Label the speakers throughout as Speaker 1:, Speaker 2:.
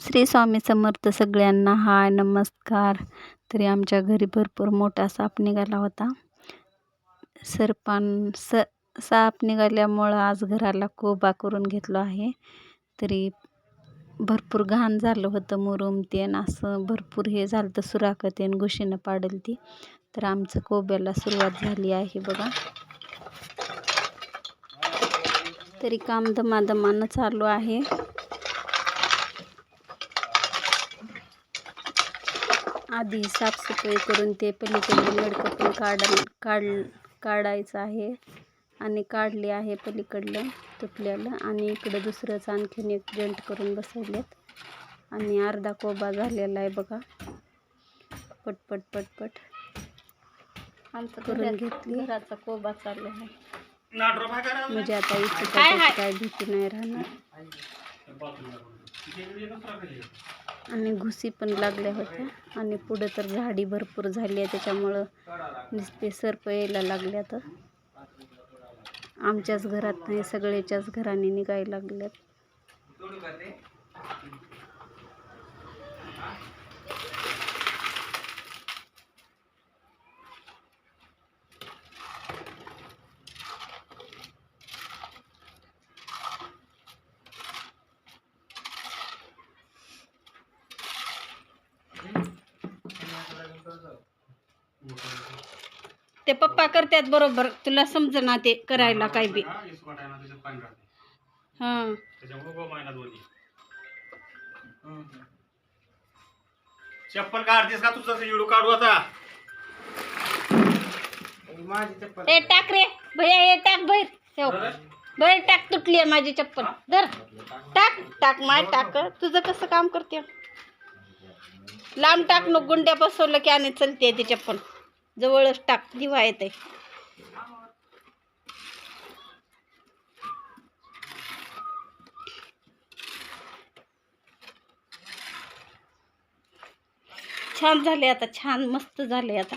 Speaker 1: श्री स्वामी समर्थ सगळ्यांना हाय नमस्कार. तरी आमच्या घरी भरपूर मोठा साप निघाला होता. सरपान स साप निघाल्यामुळं आज घराला कोबा करून घेतलो आहे. तरी भरपूर घाण झालं होतं मुरुम तेन असं भरपूर हे झालं तर सुराखं तेन घुशीनं पाडल ती. तर आमचं कोब्याला सुरुवात झाली आहे बघा. तरी काम दमादमानं चालू आहे. आधी साफसफाई करून ते पलीकडे मडकं पण काढ काढ काढायचं आहे. आणि काढले आहे पलीकडलं तुटल्यालं आणि इकडं दुसरंच आणखीन एक जंट करून बसवलेत. आणि अर्धा कोबा झालेला आहे बघा. पटपट पटपट आमचं करून घेतली. घराचा कोबा चालू आहे. म्हणजे आता इथे काय भीती नाही राहणार. आणि घुसी पण लागल्या होत्या. आणि पुढं तर झाडी भरपूर झाली आहे त्याच्यामुळं नुसते सर्प यायला लागल्या तर आमच्याच घरात नाही सगळ्याच्याच घराने निघायला लागल्यात ते पप्पा करतात बरोबर. तुला समजना ते करायला काय बी. हां
Speaker 2: चप्पल काढतेस का तुझं? व्हिडिओ काढू आता.
Speaker 1: ए टाक रे. भैया हे टाक बाहेर. ठेव. बाहेर टाक तुटली आहे माझी चप्पल. धर. टाक टाक माय टाक. तुझं कसं काम करते? लांब टाक नको गुंड्या बसवलं की आणि चलते ती चप्पल. जवळच टाक दिवा येते छान झाले आता छान मस्त झाले आता.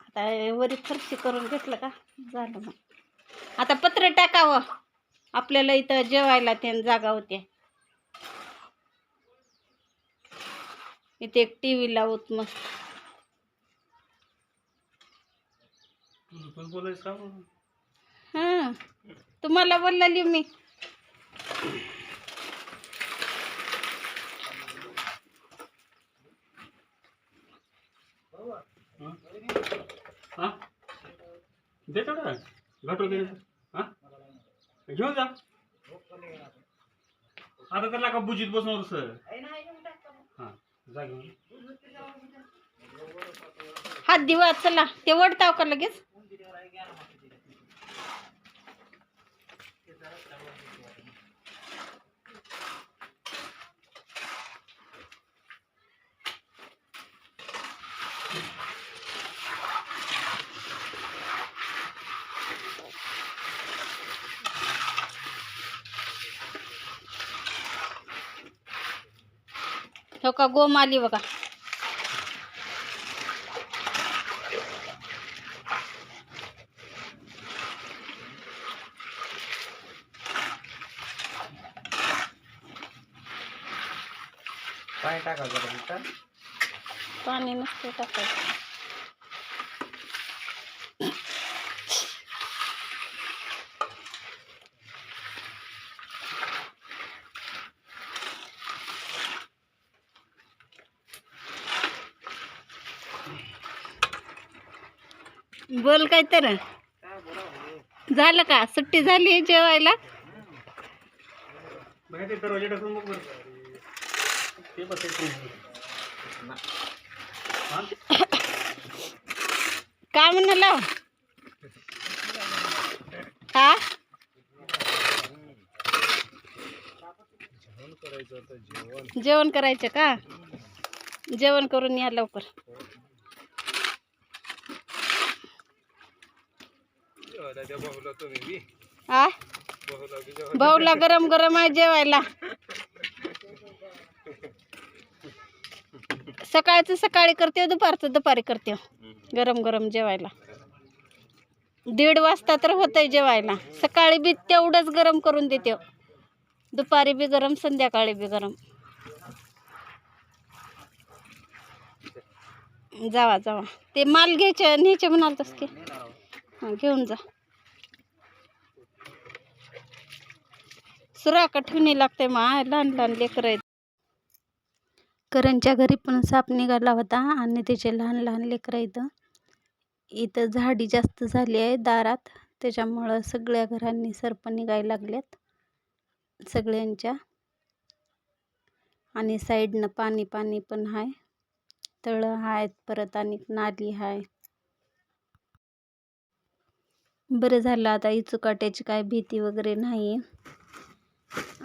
Speaker 1: आता वरी फरशी करून घेतलं का? झालं मग. आता पत्र टाकावं. आपल्याला इथं जेवायला ते जागा होते. इथे एक टी व्ही लावत मस्त
Speaker 2: तुझं पण बोलायचं का मग?
Speaker 1: हां. तुम्हाला बोललेली मी.
Speaker 2: हा? देतो का घटो दे. हा? घेऊन जा. आता त्याला का बुजीत बसणार सर? हा जा घेऊन.
Speaker 1: हात दिवा चला. ते वडताव का लगेच? हो का? गोम आली बघा.
Speaker 2: काय टाकायचं
Speaker 1: पाणी नसते टाकायचं. बोल काय तर. झालं का? सुट्टी झाली जेवायला? काय म्हणाला? हा? जेवण करायचं का? जेवण करून या लवकर. बहुला भाऊला गरम गरम आहे जेवायला. सकाळचं सकाळी करते दुपारचं दुपारी करते. गरम गरम जेवायला. दीड वाजता तर होतंय जेवायला. सकाळी बी तेवढंच गरम करून देते. दुपारी बी गरम संध्याकाळी बी गरम. जावा जावा. ते माल घ्यायचे न्यायचे म्हणाल तस की घेऊन जा. सुराका ठेवणी लागते मा. लहान लहान लेकरं आहेत. करणच्या घरी पण साप निघाला होता आणि त्याचे लहान लहान लेकरं इथं इथं झाडी जास्त झाली आहे दारात. त्याच्यामुळं सगळ्या घरांनी सर्प निघायला लागल्यात सगळ्यांच्या. आणि साईडनं पाणी पाणी पण आहे तळं आहेत परत आणि नाली आहे बरं झालं आता इचुकाट्याची काय भीती वगैरे नाही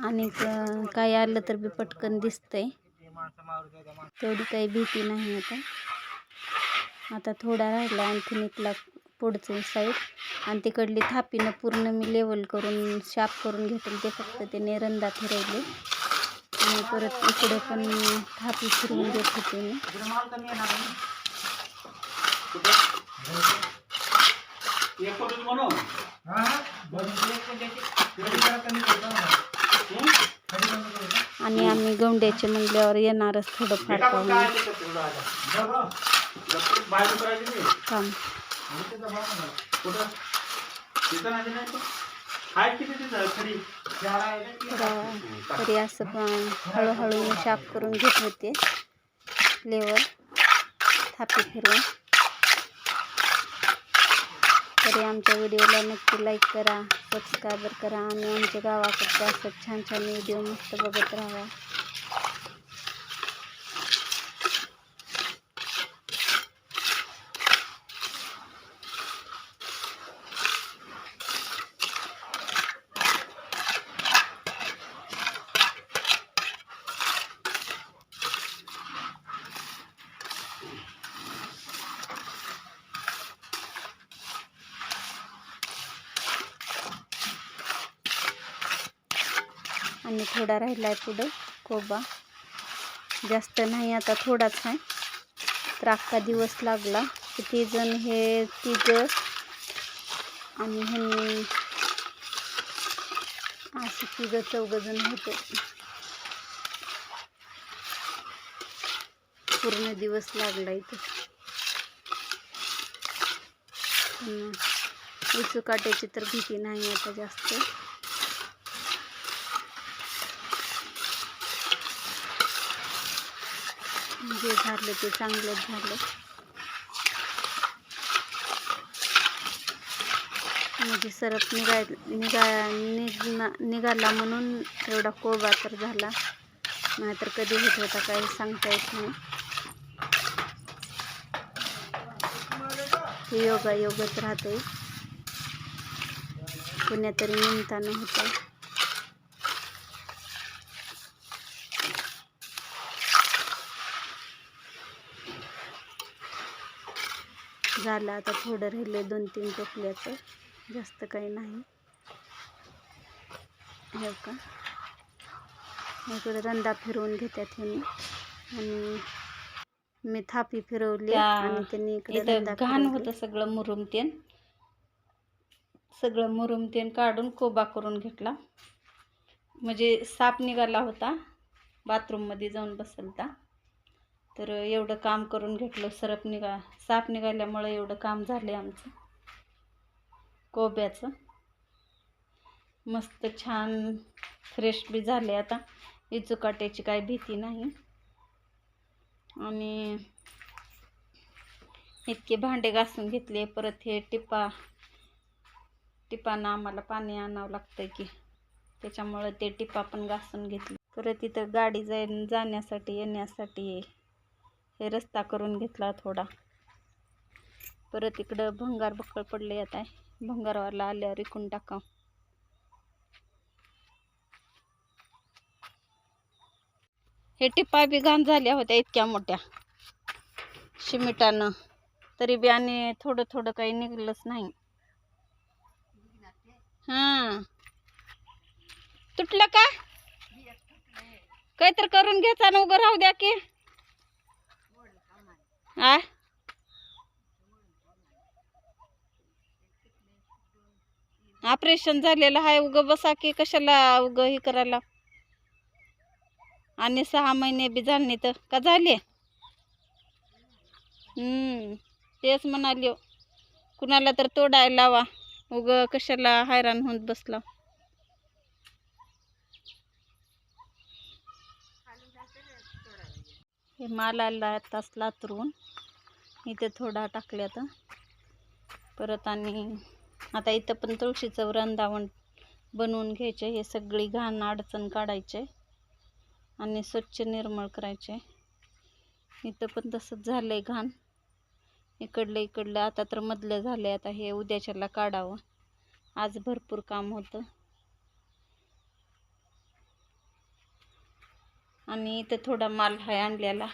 Speaker 1: आणि क- काय आलं तर बी पटकन दिसतंय. तेवढी काही भीती नाही आता. आता थोडा राहिला आणखीन इथला पुढचं साईड आणि तिकडली थापीनं पूर्ण मी लेवल करून शाप करून घेतलं. ते फक्त ते नेरंदा फिरवले. आणि परत इकडे पण थापी फिरवून घेत होते मी.
Speaker 2: एक फोटो बनव.
Speaker 1: आणि आम्ही गवंड्याचे म्हणल्यावर येणारच थोडंफार काम
Speaker 2: तिथं खरी
Speaker 1: तर असं पण हळूहळू शाप करून घेत होते. लेवल थापी फिरवून. तरी आमच्या व्हिडिओला नक्की लाईक करा सबस्क्रायबर करा आणि आमच्या गावाकडचे असं छान छान व्हिडिओ मस्त बघत राहा. आणि थोडा राहिला आहे पुढं कोबा. जास्त नाही आता थोडाच आहे. तर अख्खा दिवस लागला. किती जण हे तिघं आणि ह्यांनी असे तिघं चौघजण होते. पूर्ण दिवस लागला इथं. पण इचुकाट्याची तर भीती नाही आता जास्त. जे झालं ते चांगलंच झालं. म्हणजे सरप निघाय निघा निघना निघाला म्हणून एवढा कोबा तर झाला. नाहीतर कधी होत होता काही सांगता येत नाही. हे योगा योगच राहते पुण्यातरी निमतानं होतं. झालं. आता थोडं राहिलं दोन तीन टोपल्याचं. जास्त काही नाही. हो का? इकडे रंदा फिरवून घेतात ह्यांनी आणि मी थापी फिरवली आणि त्यांनी इकडे रंदा घाण होतं सगळं मुरुम तेन. सगळं मुरुम तेन काढून कोबा करून घेतला. म्हणजे साप निघाला होता. बाथरूममध्ये जाऊन बसलता. तर एवढं काम करून घेतलं सरप निघा साप निघाल्यामुळं एवढं काम झालं आमचं. कोब्याचं. मस्त छान फ्रेश बी झाले आता. इचुकाट्याची काही भीती नाही. आणि इतके भांडे घासून घेतले परत हे टिपा टिपानं आम्हाला पाणी आणावं लागतं की त्याच्यामुळं ते टिपा पण घासून घेतले. परत इथं गाडी जाय जाण्यासाठी येण्यासाठी हे रस्ता करून घेतला थोडा. परत इकडं भंगार बक्कळ पडले आता. भंगारवाला आल्यावर इकून टाका. हे टिपा बी घाण झाल्या होत्या इतक्या मोठ्या. शिमिटानं. तरी बी आणि थोडं थोडं काही निघलंच नाही. हां. तुटलं का? काहीतरी करून घ्यायचा ना उभं राहू द्या की. आ? ऑपरेशन झालेलं आहे उगं. बसा की कशाला उगं हे करायला? आणि सहा महिने बी झाले नाही तर का झाले? तेच म्हणाले. कुणाला तर तोडायला लावा. उग कशाला हैराण होत बसला. हे माल आला तास लातरून इथे थोडा टाकल्यात परत आणि आता इथं पण तुळशीचं वृंदावन बनवून घ्यायचे. हे सगळी घाण अडचण काढायचे. आणि स्वच्छ निर्मळ करायचे. इथं पण तसंच झालं आहे घाण. इकडलं इकडलं. आता तर मधलं झालं आहे आता हे उद्याच्याला काढावं. आज भरपूर काम होतं. आणि इथं थोडा माल आहे आणलेला.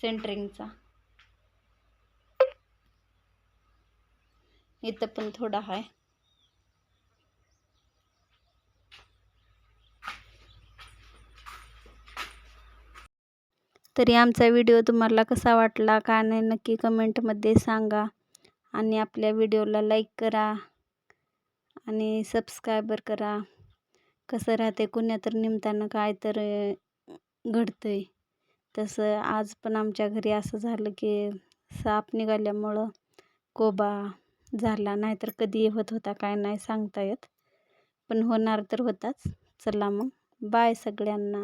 Speaker 1: सेंटरिंगचा इथं पण थोडा आहे. तरी आमचा व्हिडिओ तुम्हाला कसा वाटला का नाही नक्की कमेंटमध्ये सांगा. आणि आपल्या व्हिडिओला लाईक करा. आणि सबस्क्रायबर करा. कसं राहते कुण्या तर निमताना काय तर घडतं आहे तसं आज पण आमच्या घरी असं झालं की साप निघाल्यामुळं कोबा झाला. नाहीतर कधी होत होता काय नाही सांगता येत. पण होणार तर होताच. चला मग. बाय सगळ्यांना.